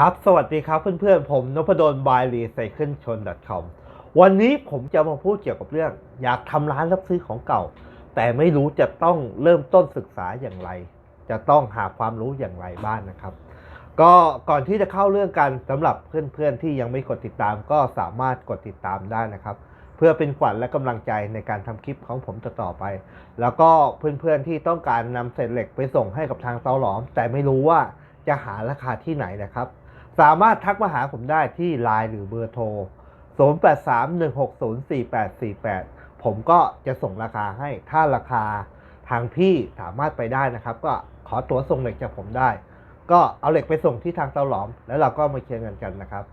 ครับ สวัสดีครับเพื่อนๆ ผมนพดลบายรีไซเคิลชน .com วันนี้ผมจะมาพูดเกี่ยวกับเรื่อง อยากทำร้านรับซื้อของเก่า แต่ไม่รู้จะต้องเริ่มต้นศึกษาอย่างไร จะต้องหาความรู้อย่างไรบ้างนะครับ ก็ก่อนที่จะเข้าเรื่องกันสำหรับเพื่อนๆ ที่ยังไม่กดติดตามก็สามารถกดติดตามได้นะครับ เพื่อเป็นขวัญและกำลังใจในการทำคลิปของผมต่อๆไป แล้วก็เพื่อนๆที่ต้องการนำเศษเหล็กไปส่งให้กับทางเตาหลอม แต่ไม่รู้ว่าจะหาราคาที่ไหนนะครับ สามารถทักมาหาผมได้ที่ Line หรือเบอร์โทร 0831604848 ผมก็จะส่งราคาให้ ถ้าราคาทางพี่สามารถไปได้นะครับ ก็ขอตั๋วส่งเหล็กจากผมได้ ก็เอาเหล็กไปส่งที่ทางเตาหลอม แล้วเราก็มาเคลียร์เงินกันนะครับ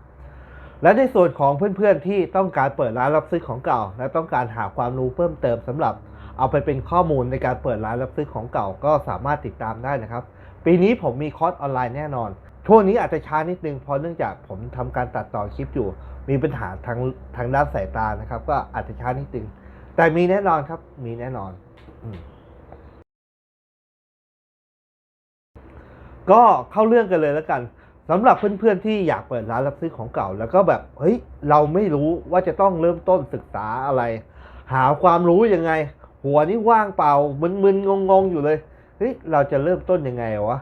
และในส่วนของเพื่อนๆที่ต้องการเปิดร้านรับซื้อของเก่า และต้องการหาความรู้เพิ่มเติมสำหรับเอาไปเป็นข้อมูลในการเปิดร้านรับซื้อของเก่าก็สามารถติดตามได้นะครับ ปีนี้ผมมีคอร์สออนไลน์แน่นอน ช่วงนี้อาจจะช้านิดนึงเพราะเนื่องจากผมทำการตัดต่อคลิปอยู่ มีปัญหาทางทางด้านสายตานะครับ ก็อาจจะช้านิดนึง แต่มีแน่นอนครับ มีแน่นอนอก็เข้าเรื่องกันเลยแล้วกันสำหรับเพื่อนๆที่อยากเปิดร้านรับซื้อของเก่า แล้วก็แบบเฮ้ยเราไม่รู้ว่าจะต้องเริ่มต้นศึกษาอะไร หาความรู้ยังไง หัวนี่ว่างเปล่ามึนๆงงๆอยู่เลยเฮ้ยเราจะเริ่มต้นยังไงวะ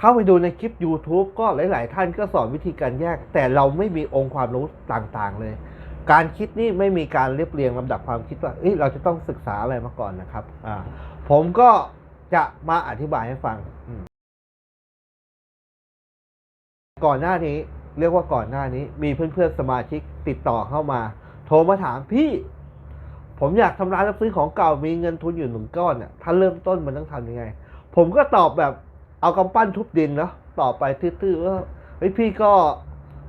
เข้าไปดูในคลิป YouTube ก็หลาย ๆ ท่านก็สอนวิธีการแยก แต่เราไม่มีองค์ความรู้ต่างๆ เลย การคิดนี่ไม่มีการเรียบเรียงลำดับความคิดว่าเเราจะต้องศึกษาอะไรมาก่อนนะครับผมก็จะมาอธิบายให้ฟัง ก่อนหน้านี้เรียกว่าก่อนหน้านี้ มีเพื่อนๆสมาชิกติดต่อเข้ามา โทรมาถามพี่ผมอยากทำร้านรับซื้อของเก่ามีเงินทุนอยู่หนึ่งก้อนเนี่ยถ้าเริ่มต้นมันต้องทำยังไง ผมก็ตอบแบบ เอากำปั้นทุบดินเนาะต่อไปตื้อๆว่าเฮ้ยพี่ก็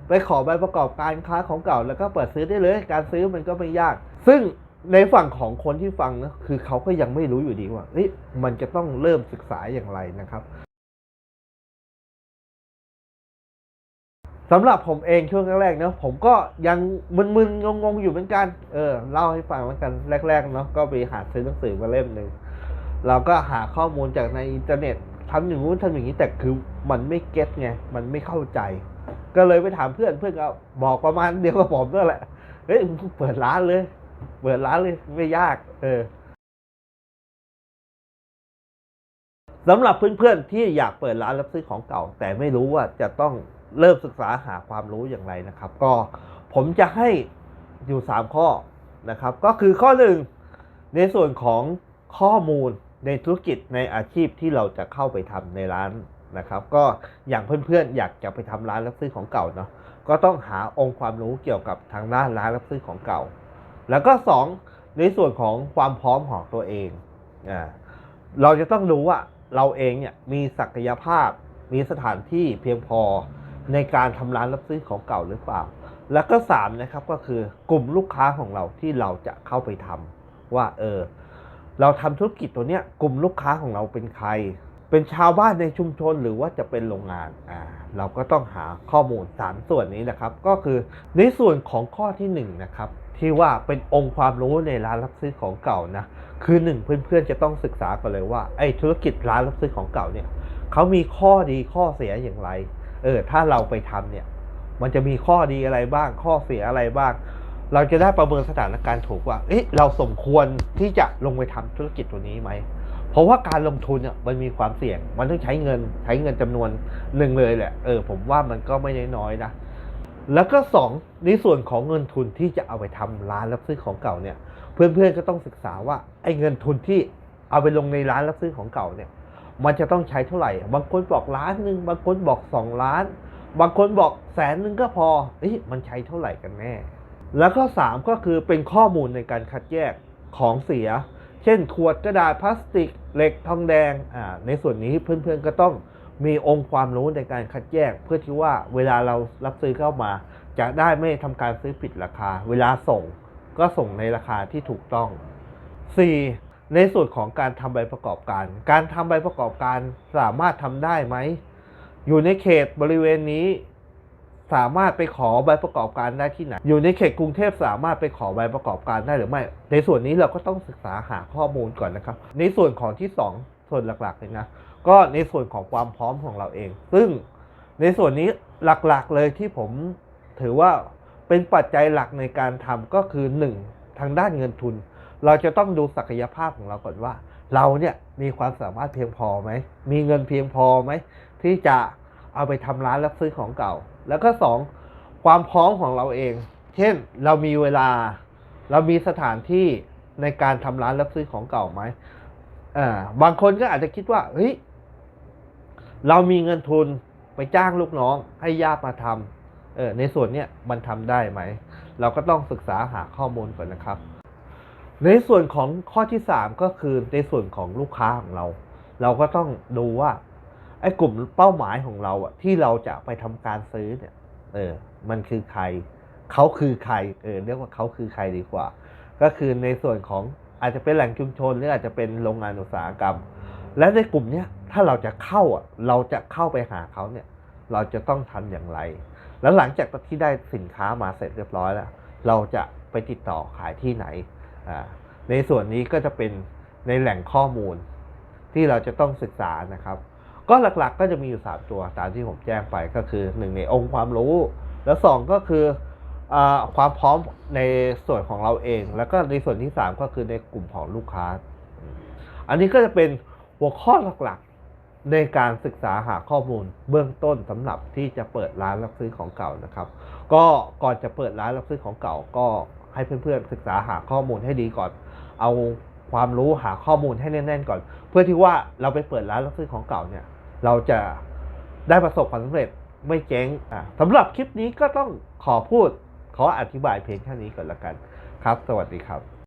ไปขอใบประกอบการค้าของเก่า แล้วก็เปิดซื้อได้เลย การซื้อมันก็ไม่ยาก ซึ่งในฝั่งของคนที่ฟังนะคือเขาก็ยังไม่รู้อยู่ดีว่าเฮ้ยมันจะต้องเริ่มศึกษาอย่างไรนะครับสำหรับผมเองช่วงแรกๆเนาะผมก็ยังมึนๆงงๆอยู่เหมือนกัน เออเล่าให้ฟังแล้วกันแรกๆเนาะก็ไปหาซื้อหนังสือมาเล่มหนึ่งเราก็หาข้อมูลจากในอินเทอร์เน็ต ทำอย่างนู้นทำอย่างนี้แต่คือมันไม่เก็ตไงมันไม่เข้าใจ ก็เลยไปถามเพื่อนเพื่อนก็บอกประมาณเดียวกับผมนั่นแหละเฮ้ยเปิดร้านเลย เปิดร้านเลยไม่ยาก เออสำหรับเพื่อนๆที่อยากเปิดร้านรับซื้อของเก่า แต่ไม่รู้ว่าจะต้องเริ่มศึกษาหาความรู้อย่างไรนะครับ ก็ผมจะให้อยู่สามข้อนะครับ ก็คือข้อหนึ่งในส่วนของข้อมูล ในธุรกิจในอาชีพที่เราจะเข้าไปทำในร้านนะครับ ก็อย่างเพื่อนๆ อยากจะไปทำร้านรับซื้อของเก่าเนาะก็ต้องหาองค์ความรู้เกี่ยวกับทางด้านร้านรับซื้อของเก่า แล้วก็สองในส่วนของความพร้อมของตัวเองอ่าเราจะต้องรู้ว่าเราเองเนี่ยมีศักยภาพ มีสถานที่เพียงพอในการทำร้านรับซื้อของเก่าหรือเปล่า แล้วก็สามนะครับก็คือกลุ่มลูกค้าของเราที่เราจะเข้าไปทำว่าเออ เราทำธุรกิจตัวเนี้ยกลุ่มลูกค้าของเราเป็นใคร เป็นชาวบ้านในชุมชนหรือว่าจะเป็นโรงงานอ่าเราก็ต้องหาข้อมูลสามส่วนนี้นะครับ ก็คือในส่วนของข้อที่หนึ่งนะครับที่ว่าเป็นองค์ความรู้ในร้านรับซื้อของเก่านะคือหนึ่งเพื่อนๆจะต้องศึกษากันเลยว่าไอ้ธุรกิจร้านรับซื้อของเก่าเนี่ยเขามีข้อดีข้อเสียอย่างไรเออถ้าเราไปทำเนี่ยมันจะมีข้อดีอะไรบ้างข้อเสียอะไรบ้าง เราจะได้ประเมินสถานการณ์ถูกว่าเอ๊ะเราสมควรที่จะลงไปทำธุรกิจตัวนี้ไหม เพราะว่าการลงทุนเนี่ยมันมีความเสี่ยง มันต้องใช้เงินใช้เงินจำนวนหนึ่งเลยแหละ เออผมว่ามันก็ไม่น้อยนะ แล้วก็สองในส่วนของเงินทุนที่จะเอาไปทำร้านรับซื้อของเก่าเนี่ย เพื่อนๆก็ต้องศึกษาว่าไอ้เงินทุนที่เอาไปลงในร้านรับซื้อของเก่าเนี่ย มันจะต้องใช้เท่าไหร่ บางคนบอกล้านหนึ่งบางคนบอกสองล้าน บางคนบอกแสนหนึ่งก็พอเอ๊ะมันใช้เท่าไหร่กันแน่ แล้วก็สามก็คือเป็นข้อมูลในการคัดแยกของเสีย เช่น ขวดกระดาษพลาสติก เหล็กทองแดงอ่าในส่วนนี้เพื่อนๆก็ต้องมีองค์ความรู้ในการคัดแยก เพื่อที่ว่าเวลาเรารับซื้อเข้ามา จะได้ไม่ทำการซื้อผิดราคา เวลาส่งก็ส่งในราคาที่ถูกต้อง 4. ในส่วนของการทำใบประกอบการ การทำใบประกอบการสามารถทำได้ไหม อยู่ในเขตบริเวณนี้ สามารถไปขอใบประกอบการได้ที่ไหน อยู่ในเขตกรุงเทพสามารถไปขอใบประกอบการได้หรือไม่ ในส่วนนี้เราก็ต้องศึกษาหาข้อมูลก่อนนะครับ ในส่วนของที่ 2 ส่วนหลักๆเลยนะ ก็ในส่วนของความพร้อมของเราเอง ซึ่งในส่วนนี้หลักๆเลยที่ผมถือว่าเป็นปัจจัยหลักในการทำก็คือหนึ่งทางด้านเงินทุน เราจะต้องดูศักยภาพของเราก่อนว่า เราเนี่ยมีความสามารถเพียงพอไหม มีเงินเพียงพอไหมที่จะเอาไปทำร้านรับซื้อของเก่า แล้วก็สองความพร้อมของเราเอง เช่นเรามีเวลา เรามีสถานที่ในการทำร้านรับซื้อของเก่าไหมอ่าบางคนก็อาจจะคิดว่าเฮ้ยเรามีเงินทุนไปจ้างลูกน้องให้ญาติมาทำเออในส่วนเนี้ยมันทำได้ไหม เราก็ต้องศึกษาหาข้อมูลก่อนนะครับ ในส่วนของข้อที่ 3 ก็คือในส่วนของลูกค้าของเรา เราก็ต้องดูว่า ไอ้กลุ่มเป้าหมายของเราอะที่เราจะไปทำการซื้อเนี่ยเออมันคือใครเขาคือใครเออเรียกว่าเขาคือใครดีกว่า ก็คือในส่วนของอาจจะเป็นแหล่งชุมชนหรืออาจจะเป็นโรงงานอุตสาหกรรม และในกลุ่มเนี้ยถ้าเราจะเข้าอะเราจะเข้าไปหาเขาเนี่ย เราจะต้องทำอย่างไร แล้วหลังจากที่ได้สินค้ามาเสร็จเรียบร้อยแล้ว เราจะไปติดต่อขายที่ไหนอ่าในส่วนนี้ก็จะเป็นในแหล่งข้อมูลที่เราจะต้องศึกษานะครับ ก็หลักๆก็จะมีอยู่ 3 ตัวตามที่ผมแจ้งไปก็คือ 1 ในองค์ความรู้ แล้ว 2 ก็คืออความพร้อมในส่วนของเราเอง แล้วก็ในส่วนที่ 3 ก็คือในกลุ่มของลูกค้า อันนี้ก็จะเป็นหัวข้อหลักๆ ในการศึกษาหาข้อมูลเบื้องต้นสำหรับที่จะเปิดร้านรับซื้อของเก่านะครับ ก็ก่อนจะเปิดร้านรับซื้อของเก่าก็ให้เพื่อนๆศึกษาหาข้อมูลให้ดีก่อน เอา ความรู้หาข้อมูลให้แน่นๆก่อน เพื่อที่ว่าเราไปเปิดร้านรับซื้อของเก่าเนี่ย เราจะได้ประสบความสำเร็จไม่เจ๊งอะสำหรับคลิปนี้ก็ต้องขอพูด ขออธิบายเพียงแค่นี้ก่อนละกันครับ สวัสดีครับ